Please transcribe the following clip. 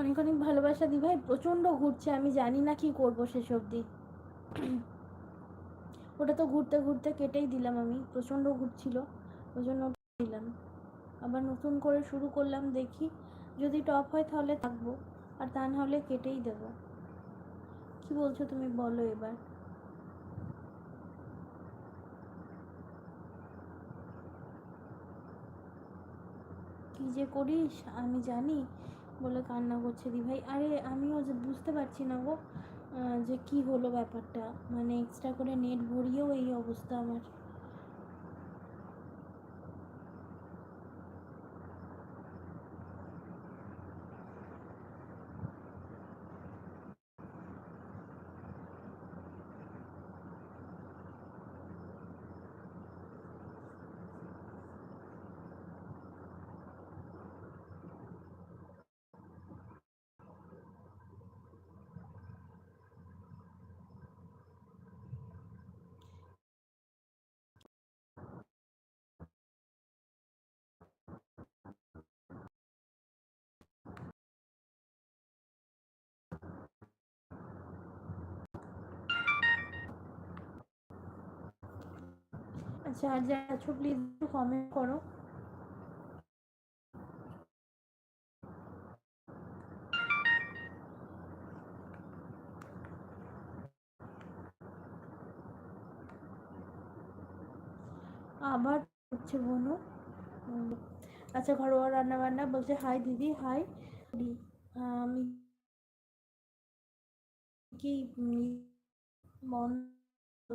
অনেক অনেক ভালোবাসা দি ভাই, প্রচণ্ড ঘুরছে, আমি জানি না কি করব সেসব দি ওটা তো ঘুরতে ঘুরতে কেটেই দিলাম আমি, প্রচণ্ড ঘুরছিল ওই জন্য দিলাম। আবার নতুন করে শুরু করলাম, দেখি যদি টপ হয় তাহলে থাকব, আর তা না হলে কেটেই দেবো। কি বলছো তুমি বলো এবার। কি যে করিস, আমি জানি বলে কান্না করছে দি ভাই। আরে, আমিও যে বুঝতে পারছি না গো যে কি হলো ব্যাপারটা। মানে এক্সট্রা করে নেট ভরিয়েও এই অবস্থা আমার। আর যা আছো প্লিজ একটু কমেন্ট করো। আবার হচ্ছে বনু। আচ্ছা ঘরোয়া রান্না বান্না বলছে হাই দিদি হাই আমি কি বন্ধ